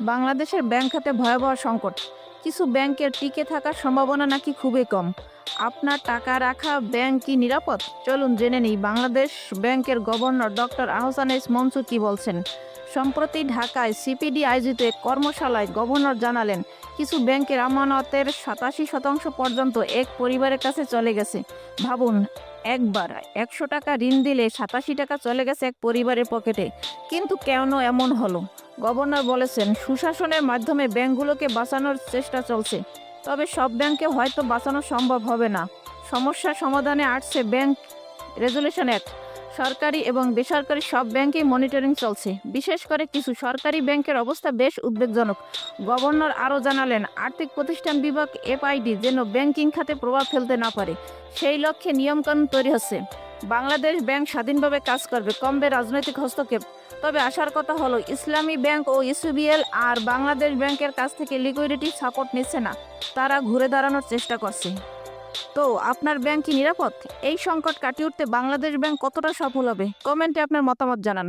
বাংলাদেশের ব্যাংক খাতে ভয়াবহ সংকট। কিছু ব্যাংকের টিকে থাকার সম্ভাবনা নাকি খুবই কম। আপনার টাকা রাখা ব্যাংক কি নিরাপদ? চলুন জেনে নিই বাংলাদেশ ব্যাংকের governor doctor Ahsan S Mansur কি বলছেন। সম্প্রতি ঢাকায় সিপিডি আয়োজিত এক কর্মশালায় গভর্নর জানালেন, কিছু ব্যাংকের আমানতের সাতাশি শতাংশ পর্যন্ত এক পরিবারের কাছে চলে গেছে। ভাবুন একবার একশো টাকা ঋণ দিলে সাতাশি টাকা চলে গেছে এক পরিবারের পকেটে। কিন্তু কেন এমন হলো? গভর্নর বলেছেন, সুশাসনের মাধ্যমে ব্যাংকগুলোকে বাঁচানোর চেষ্টা চলছে। তবে সব ব্যাংকে হয়তো বাঁচানো সম্ভব হবে না। সমস্যা সমাধানে আসছে ব্যাংক রেজুলেশন অ্যাক্ট। সরকারি এবং বেসরকারি সব ব্যাংকেই মনিটরিং চলছে। বিশেষ করে কিছু সরকারি ব্যাংকের অবস্থা বেশ উদ্বেগজনক। গভর্নর আরও জানালেন, আর্থিক প্রতিষ্ঠান বিভাগ এফআইডি যেন ব্যাংকিং খাতে প্রভাব ফেলতে না পারে। সেই লক্ষ্যে নিয়মকানুন তৈরি হচ্ছে। বাংলাদেশ ব্যাংক স্বাধীনভাবে কাজ করবে, কমবে রাজনৈতিক হস্তক্ষেপ। তবে আসার কথা হলো, ইসলামী ব্যাংক ও ইসিবিএল আর বাংলাদেশ ব্যাংকের কাছ থেকে লিকুইডিটি সাপোর্ট নিচ্ছে না। তারা ঘুরে দাঁড়ানোর চেষ্টা করছে। তো আপনার ব্যাংক কি নিরাপদ? এই সংকট কাটিয়ে উঠতে বাংলাদেশ ব্যাংক কতটা সফল হবে? কমেন্টে আপনার মতামত জানান।